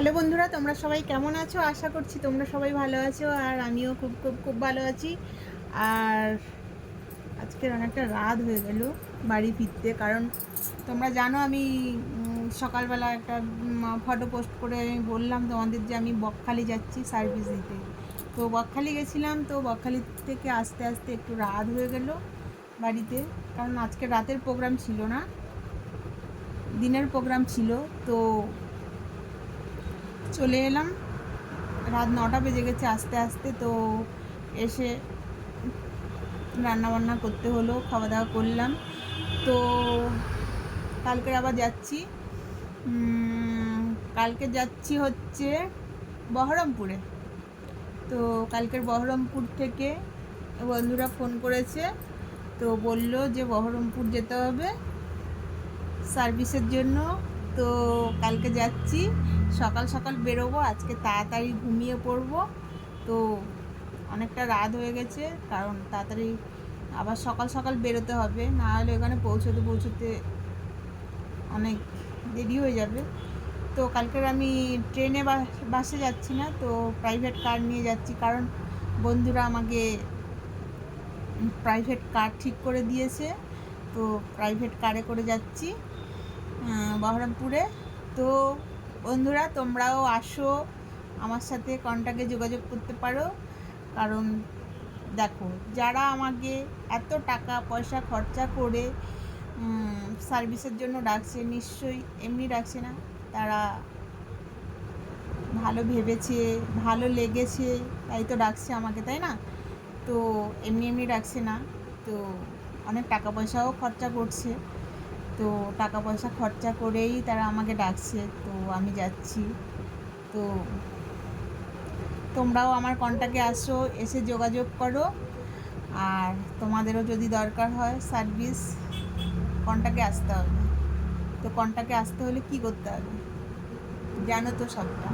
Hello বন্ধুরা, তোমরা সবাই কেমন আছো? আশা করছি তোমরা সবাই ভালো আছো আর আমিও খুব খুব খুব ভালো আছি। আর আজকের অনেকটা রাত হয়ে গেল, বাড়ি ফিরতে। কারণ তোমরা জানো আমি সকালবেলা একটা ফটো পোস্ট করে আমি বললাম তোমাদের যে আমি বকখালি যাচ্ছি সার্ভিস দিতে। তো বকখালি গেছিলাম, তো বকখালি থেকে আস্তে আস্তে একটু রাত হয়ে গেল বাড়িতে। কারণ আজকে রাতের প্রোগ্রাম ছিল না, দিনের প্রোগ্রাম ছিল। তো চলে এলাম। রাত নটা বেজে গেছে আস্তে আস্তে, তো এসে রান্না বান্না করতে হলো খাওয়া দাওয়া করলাম। তো কালকে আবার যাচ্ছি। কালকে যাচ্ছি হচ্ছে বহরমপুরে। তো কালকের বহরমপুর থেকে বন্ধুরা ফোন করেছে, তো বলল যে বহরমপুর যেতে হবে সার্ভিসের জন্য। তো কালকে যাচ্ছি। সকাল সকাল বেরোবো, আজকে তাড়াতাড়ি ঘুমিয়ে পড়ব। তো অনেকটা রাত হয়ে গেছে, কারণ তাড়াতাড়ি আবার সকাল সকাল বেরোতে হবে। না হলে ওখানে পৌঁছতে পৌঁছতে অনেক দেরি হয়ে যাবে। তো কালকের আমি ট্রেনে বাসে যাচ্ছি না, তো প্রাইভেট কার নিয়ে যাচ্ছি। কারণ বন্ধুরা আমাকে প্রাইভেট কার ঠিক করে দিয়েছে, তো প্রাইভেট কারে করে যাচ্ছি। বহরমপুরে। তো বন্ধুরা, তোমরাও আসো, আমার সাথে কন্ট্যাক্টে যোগাযোগ করতে পারো। কারণ দেখো, যারা আমাকে এত টাকা পয়সা খরচা করে সার্ভিসের জন্য ডাকছে, নিশ্চয়ই এমনি ডাকছে না। তারা ভালো ভেবেছে, ভালো লেগেছে, তাই তো ডাকছে আমাকে, তাই না? তো এমনি এমনি ডাকছে না। তো অনেক টাকা পয়সাও খরচা করছে। তো টাকা পয়সা খরচা করেই তারা আমাকে ডাকছে, তো আমি যাচ্ছি। তো তোমরাও আমার কন্ট্যাক্টে আসো, এসে যোগাযোগ করো। আর তোমাদেরও যদি দরকার হয় সার্ভিস কন্ট্যাক্টে আসতে হবে। তো কন্ট্যাক্টে আসতে হলে কি করতে হবে? জানো তো সবটা।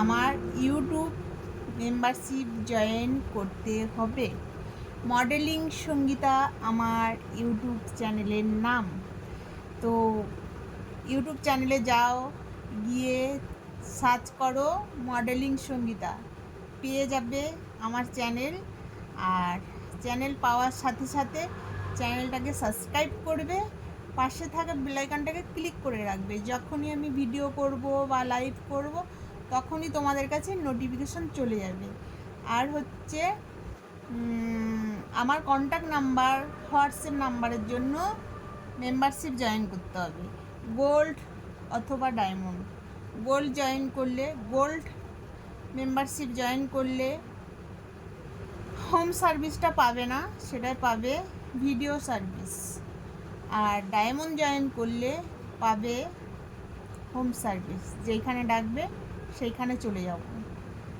আমার ইউটিউব মেম্বারশিপ জয়েন করতে হবে। মডেলিং সঙ্গীতা আমার ইউটিউব চ্যানেলের নাম। তো ইউটিউব চ্যানেলে যাও, গিয়ে সার্চ করো মডেলিং সঙ্গীতা। পেয়ে যাবে আমার চ্যানেল আর চ্যানেল পাওয়ার সাথে সাথে চ্যানেলটাকে সাবস্ক্রাইব করবে। পাশে থাকা বেলাইকনটাকে ক্লিক করে রাখবে। যখনই আমি ভিডিও করব বা লাইভ করব, তখনই তোমাদের কাছে নোটিফিকেশন চলে যাবে। আর হচ্ছে আমার কন্ট্যাক্ট নাম্বার হোয়াটসঅ্যাপ নাম্বারের জন্য মেম্বারশিপ জয়েন করতে হবে। গোল্ড অথবা ডায়মন্ড গোল্ড জয়েন করলে গোল্ড মেম্বারশিপ জয়েন করলে হোম সার্ভিসটা পাবে না, সেটাই পাবে ভিডিও সার্ভিস আর ডায়মন্ড জয়েন করলে পাবে হোম সার্ভিস যেইখানে ডাকবে, সেইখানে চলে যাব।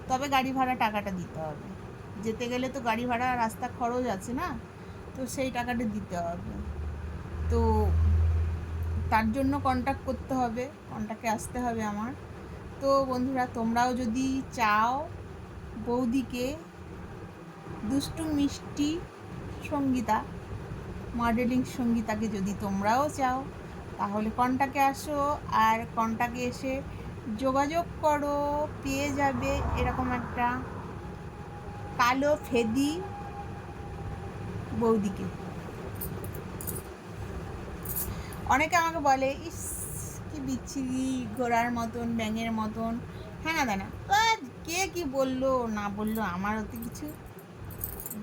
তবে গাড়ি ভাড়া টাকাটা দিতে হবে। যেতে গেলে তো গাড়ি ভাড়া রাস্তা খরচ আছে না? তো সেই টাকাটা দিতে হবে। তো তার জন্য কন্ট্যাক্ট করতে হবে কন্ট্যাক্টে আসতে হবে আমার। তো বন্ধুরা, তোমরাও যদি চাও বৌদিকে দুষ্টু মিষ্টি সঙ্গীতা মডেলিং সঙ্গীতাকে যদি তোমরাও চাও, তাহলে কন্টাকে আসো আর কন্টাকে এসে যোগাযোগ করো, পেয়ে যাবে এরকম একটা কালো ফেদি বৌদিকে। অনেকে আমাকে বলে, ইস, কি বিচ্ছিরি ঘোড়ার মতন, ব্যাঙের মতন। হ্যাঁ দানা কে কি বলল, না বলল, আমার ওতে কিছু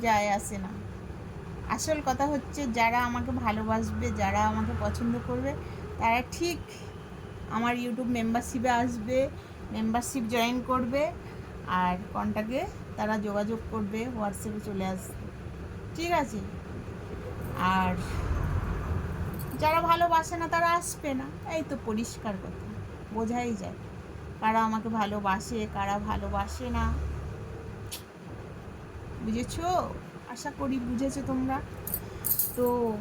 যায় আসে না। আসল কথা হচ্ছে, যারা আমাকে ভালোবাসবে, যারা আমাকে পছন্দ করবে, তারা ঠিক আমার ইউটিউব মেম্বারশিপে আসবে মেম্বারশিপ জয়েন করবে, আর কন্টাক্টে তারা যোগাযোগ করবে হোয়াটসঅ্যাপে চলে আসবে। ঠিক আছে? আর যারা ভালোবাসে না, তারা আসবে না। এই তো পরিষ্কার কথা। বোঝাই যায়। কারা আমাকে ভালোবাসে, কারা ভালোবাসে না। বুঝেছ? আশা করি বুঝেছ তোমরা। তো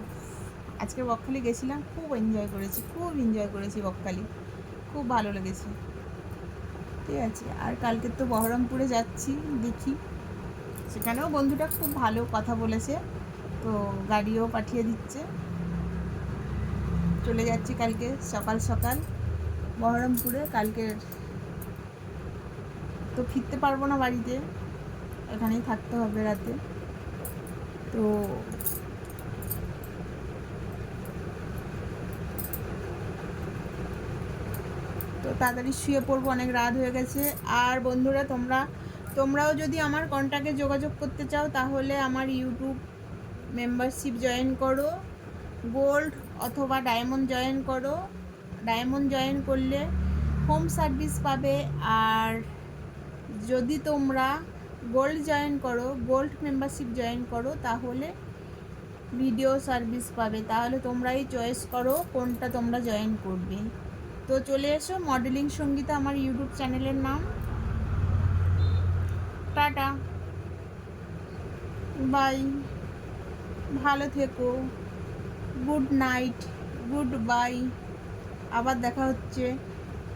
আজকে বকখালি গেছিলাম, খুব এনজয় করেছি, খুব এনজয় করেছি বকখালি। খুব ভালো লেগেছে। ঠিক আছে, আর কালকে তো বহরমপুরে যাচ্ছি, দেখি। সেখানেও বন্ধুটা খুব ভালো কথা বলেছে, তো গাড়িও পাঠিয়ে দিচ্ছে। চলে যাচ্ছি কালকে সকাল সকাল বহরমপুরে। কালকের তো ফিরতে পারব না বাড়িতে। এখানেই থাকতে হবে রাতে। তো তো তাড়াতাড়ি শুয়ে পড়ব, অনেক রাত হয়ে গেছে। আর বন্ধুরা, তোমরা, তোমরাও যদি আমার কন্ট্যাক্টে যোগাযোগ করতে চাও, তাহলে আমার ইউটিউব মেম্বারশিপ জয়েন করো। গোল্ড অথবা ডায়মন্ড জয়েন করো। ডায়মন্ড জয়েন করলে হোম সার্ভিস পাবে আর যদি তোমরা গোল্ড জয়েন করো, গোল্ড মেম্বারশিপ জয়েন করো, তাহলে ভিডিও সার্ভিস পাবে। তাহলে তোমরাই চয়েস করো কোনটা তোমরা জয়েন করবে। তো চলে এসো, মডেলিং সঙ্গীতা আমার ইউটিউব চ্যানেলের নাম। টাটা। বাই। ভালো থেকো। Good night, good bye. আবার দেখা হচ্ছে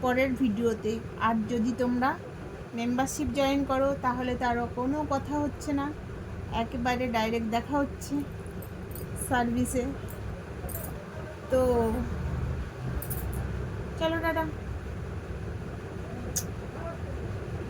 পরের ভিডিওতে। আর যদি তোমরা মেম্বারশিপ জয়েন করো, তাহলে তারও কোনো কথা হচ্ছে না। একেবারে ডাইরেক্ট দেখা হচ্ছে সার্ভিসে তো, চলো টাটা।